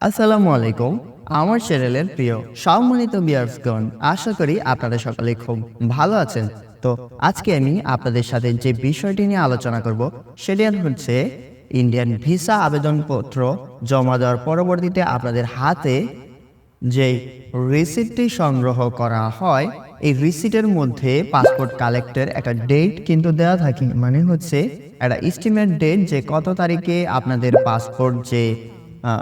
আসসালামু আলাইকুম। আমার চ্যানেলের প্রিয় সম্মানিত বিয়ার্সগণ আশা করি আপনারা সকলে খুব ভালো আছেন। তো আজকে আমি আপনাদের সাথে যে বিষয়টি নিয়ে আলোচনা করব, সেটি হচ্ছে ইন্ডিয়ান ভিসা আবেদনপত্র জমা দেওয়ার পরবর্তীতে আপনাদের হাতে যে রিসিপ্টটি সংগ্রহ করা হয়, এই রিসিটের মধ্যে পাসপোর্ট কালেক্টের একটা ডেট কিন্তু দেওয়া থাকে মানে হচ্ছে একটা এস্টিমেট ডেট যে কত তারিখে আপনাদের পাসপোর্ট যে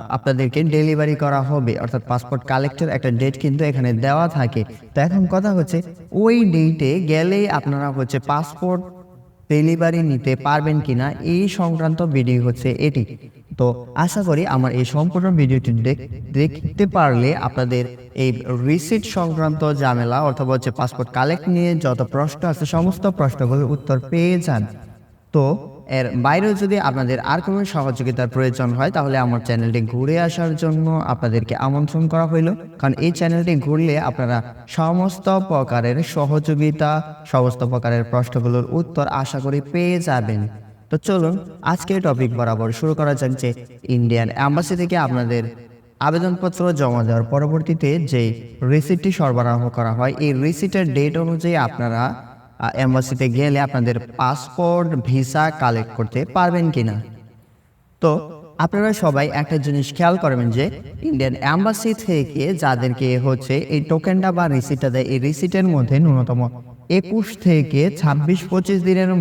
আপনাদেরকে ডেলিভারি করা হবে। অর্থাৎ পাসপোর্ট কালেক্টের একটা ডেট কিন্তু এখানে দেওয়া থাকে। তো এখন কথা হচ্ছে, ওই ডেটে গেলেই আপনারা হচ্ছে পাসপোর্ট ডেলিভারি নিতে পারবেন কিনা, এই সংক্রান্ত ভিডিও হচ্ছে এটি। তো আশা করি আমার এই সম্পূর্ণ ভিডিওটি দেখ- দেখতে পারলে আপনাদের এই রিসিট সংক্রান্ত ঝামেলা অথবা হচ্ছে পাসপোর্ট কালেক্ট নিয়ে যত প্রশ্ন আছে, সমস্ত প্রশ্নগুলোর উত্তর পেয়ে যান। তো এর বাইরেও যদি আপনাদের আর কোনো সহযোগিতার প্রয়োজন হয়, তাহলে আমার চ্যানেলটি ঘুরে আসার জন্য আপনাদেরকে আমন্ত্রণ করা হইল। কারণ এই চ্যানেলটি ঘুরলে আপনারা সমস্ত প্রকারের সহযোগিতা, সমস্ত প্রকারের প্রশ্নগুলোর উত্তর আশা করি পেয়ে যাবেন। তো চলুন, আজকের টপিক বরাবর শুরু করা যাক যে ইন্ডিয়ান অ্যাম্বাসি থেকে আপনাদের আবেদনপত্র জমা দেওয়ার পরবর্তীতে যে রিসিটটি সরবরাহ করা হয়, এই রিসিটের ডেট অনুযায়ী আপনারা এম্বাসিতে গেলে আপনাদের পাসপোর্ট, ভিসা কালেক্ট করতে পারবেন কিনা? তো, আপনারা সবাই একটা জিনিস খেয়াল করবেন যে, ইন্ডিয়ান অ্যাম্বাসি থেকে যাদেরকে হচ্ছে এই টোকেনটা বা রিসিটটা দেয়, এই রিসিটের মধ্যে ন্যূনতম একুশ থেকে ছাব্বিশ, পঁচিশ দিনের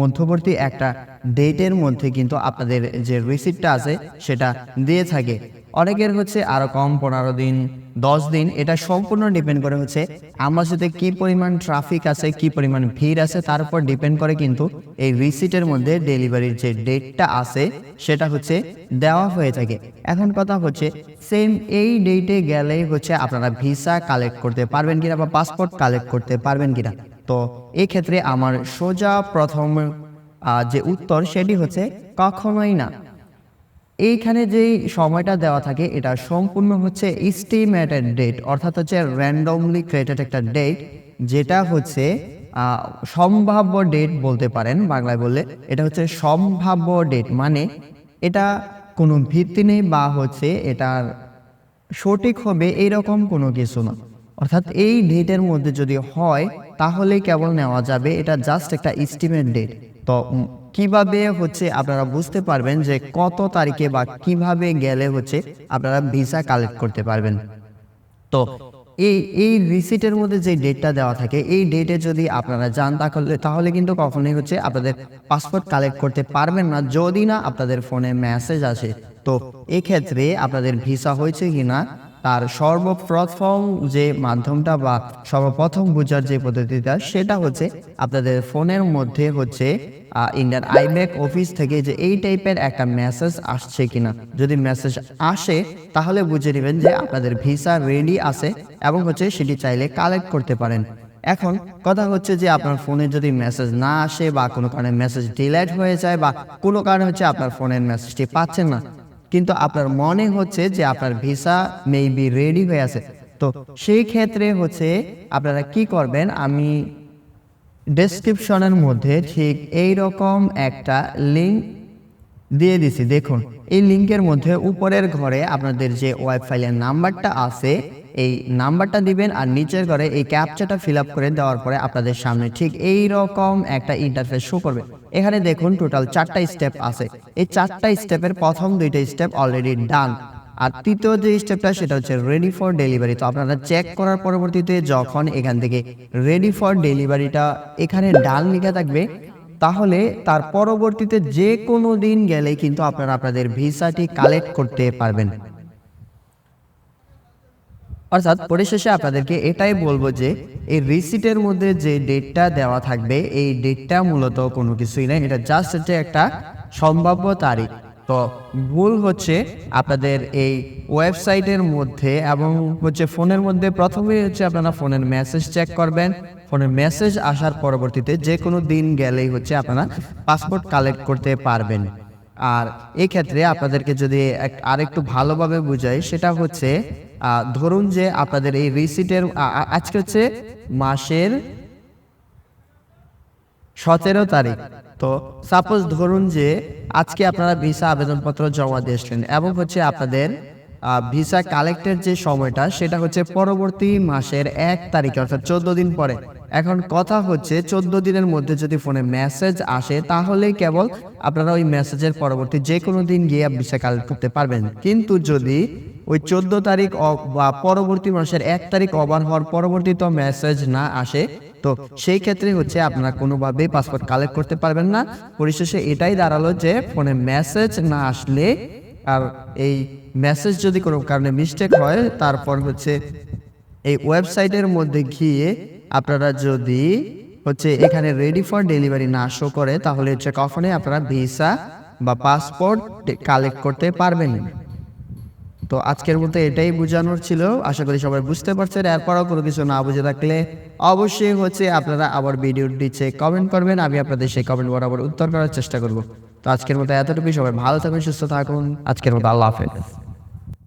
মধ্যবর্তী একটা ডেটের মধ্যে কিন্তু আপনাদের যে রিসিটটা আছে, সেটা দিয়ে থাকে। অনেকের হচ্ছে আরও কম, পনেরো দিন দশ দিন এটা সম্পূর্ণ ডিপেন্ড করে হচ্ছে আমার সাথে কি পরিমাণ ট্রাফিক আছে, কি পরিমাণ ভিড় আছে, তার উপর ডিপেন্ড করে কিন্তু এই রিসিটের মধ্যে ডেলিভারির যে ডেটটা আছে, সেটা হচ্ছে দেওয়া হয়ে থাকে। এখন কথা হচ্ছে সেম এই ডেটে গেলেই হচ্ছে আপনারা ভিসা কালেক্ট করতে পারবেন কিনা বা পাসপোর্ট কালেক্ট করতে পারবেন কিনা। তো ক্ষেত্রে আমার সোজা প্রথম যে উত্তর সেটি হচ্ছে কখনোই না। এইখানে যেই সময়টা দেওয়া থাকে, এটা সম্পূর্ণ হচ্ছে ইস্টিমেটেড ডেট অর্থাৎ হচ্ছে র্যান্ডমলি ক্রিয়েটেড একটা ডেট যেটা হচ্ছে সম্ভাব্য ডেট বলতে পারেন বাংলায় বললে, এটা হচ্ছে সম্ভাব্য ডেট মানে এটা কোনো ভিত্তি নেই বা হচ্ছে এটার সঠিক হবে এইরকম কোনো কিছু না। অর্থাৎ এই ডেটের মধ্যে যদি হয়, তাহলে কেবল নেওয়া যাবে, এটা জাস্ট একটা এস্টিমেট ডেট তো কীভাবে হচ্ছে আপনারা বুঝতে পারবেন যে কত তারিখে বা কীভাবে গেলে হচ্ছে আপনারা ভিসা কালেক্ট করতে পারবেন? তো এই এই রিসিটের মধ্যে যে ডেটটা দেওয়া থাকে, এই ডেটে যদি আপনারা যান তাহলে তাহলে কিন্তু কখনোই হচ্ছে আপনাদের পাসপোর্ট কালেক্ট করতে পারবেন না। যদি না আপনাদের ফোনে মেসেজ আসে, তো এক্ষেত্রে আপনাদের ভিসা হয়েছে কিনা, তার সর্বপ্রথম যে মাধ্যমটা বা সর্বপ্রথম বোঝার যে পদ্ধতিটা, সেটা হচ্ছে আপনাদের ফোনের মধ্যে হচ্ছে ইন্ডিয়ান আইব্যাক অফিস থেকে যে এই টাইপের একটা মেসেজ আসছে কিনা। যদি মেসেজ আসে, তাহলে বুঝে নেবেন যে আপনাদের ভিসা রেডি আছে এবং হচ্ছে সেটি চাইলে কালেক্ট করতে পারেন। এখন কথা হচ্ছে যে আপনার ফোনে যদি মেসেজ না আসে বা কোনো কারণে মেসেজ ডিলেট হয়ে যায় বা কোনো কারণে হচ্ছে আপনার ফোনের মেসেজটি পাচ্ছেন না, কিন্তু আপনার মনে হচ্ছে যে আপনার ভিসা মেবি রেডি হয়ে আছে, তো সেই ক্ষেত্রে হচ্ছে আপনারা কি করবেন? আমি ডেসক্রিপশনের মধ্যে ঠিক এই রকম একটা লিঙ্ক দিয়ে দিছি। দেখুন, এই লিঙ্কের মধ্যে উপরের ঘরে আপনাদের যে ওয়েব নাম্বারটা আছে, এই নাম্বারটা দিবেন আর নিচের ঘরে এই ক্যাপচাটা ফিল আপ করে দেওয়ার পরে আপনাদের সামনে ঠিক এই রকম একটা ইন্টারফেস শো করবে। এখানে দেখুন টোটাল চারটা স্টেপ আছে। এই চারটা স্টেপের প্রথম দুইটা স্টেপ অলরেডি ডান আর তৃতীয় যে স্টেপটা সেটা হচ্ছে রেডি ফর ডেলিভারি তো আপনারা চেক করার পরবর্তীতে যখন এখান থেকে রেডি ফর ডেলিভারিটা এখানে ডাল লেখা থাকবে, তাহলে তার পরবর্তীতে যে কোনো দিন গেলে কিন্তু আপনারা আপনাদের ভিসাটি কালেক্ট করতে পারবেন। অর্থাৎ পরিশেষে আপনাদেরকে এটাই বলব যে, এই রিসিটের মধ্যে যে ডেটটা দেওয়া থাকবে, এই ডেটটা মূলত কোনো কিছুই নয় এটা জাস্ট হচ্ছে একটা সম্ভাব্য তারিখ। তো ভুল হচ্ছে আপনাদের এই ওয়েবসাইটের মধ্যে এবং হচ্ছে ফোনের মধ্যে প্রথমে হচ্ছে আপনারা ফোনের মেসেজ চেক করবেন। ফোনের মেসেজ আসার পরবর্তীতে যে কোনো দিন গেলেই হচ্ছে আপনারা পাসপোর্ট কালেক্ট করতে পারবেন। আর এই ক্ষেত্রে আপনাদেরকে যদি আরেকটু ভালোভাবে বুঝাই, সেটা হচ্ছে ধরুন যে আপনাদের এই রিসিটের আজকে হচ্ছে মাসের সতেরো তারিখ। তো সাপোজ ধরুন যে আজকে আপনারা ভিসা আবেদনপত্র জমা দিয়েছিলেন এবং হচ্ছে আপনাদের ভিসা কালেক্টের যে সময়টা, সেটা হচ্ছে পরবর্তী মাসের এক তারিখে, অর্থাৎ চোদ্দ দিন পরে। এখন কথা হচ্ছে চোদ্দ দিনের মধ্যে যদি ফোনে মেসেজ আসে, তাহলে কেবল আপনারা ওই মেসেজের পরবর্তী যে কোনো দিন গিয়ে ভিসা কালেক্ট করতে পারবেন। কিন্তু যদি ওই চোদ্দ তারিখ বা পরবর্তী মাসের এক তারিখ ওভার হওয়ার পরবর্তী তো মেসেজ না আসে তো সেই ক্ষেত্রে হচ্ছে আপনারা কোনোভাবেই পাসপোর্ট কালেক্ট করতে পারবেন না। পরিশেষে এটাই দাঁড়াল যে ফোনে মেসেজ না আসলে আর এই মেসেজ যদি কোনো কারণে মিস্টেক হয়, তারপর হচ্ছে এই ওয়েবসাইটের মধ্যে গিয়ে আপনারা যদি হচ্ছে এখানে রেডি ফর ডেলিভারি না শো করে, তাহলে হচ্ছে কখনোই আপনারা ভিসা বা পাসপোর্ট কালেক্ট করতে পারবেন। না তো আজকের মতো এটাই বোঝানোর ছিল। আশা করি সবাই বুঝতে পারছেন। এরপরও কোনো কিছু না বুঝে থাকলে অবশ্যই হচ্ছে আপনারা আবার ভিডিওর নিচে কমেন্ট করবেন। আমি আপনাদের সেই কমেন্ট বরাবর উত্তর করার চেষ্টা করব। তো আজকের মতো এতটুকুই। সবাই ভালো থাকুন, সুস্থ থাকুন। আজকের মতো আল্লাহ হাফেজ।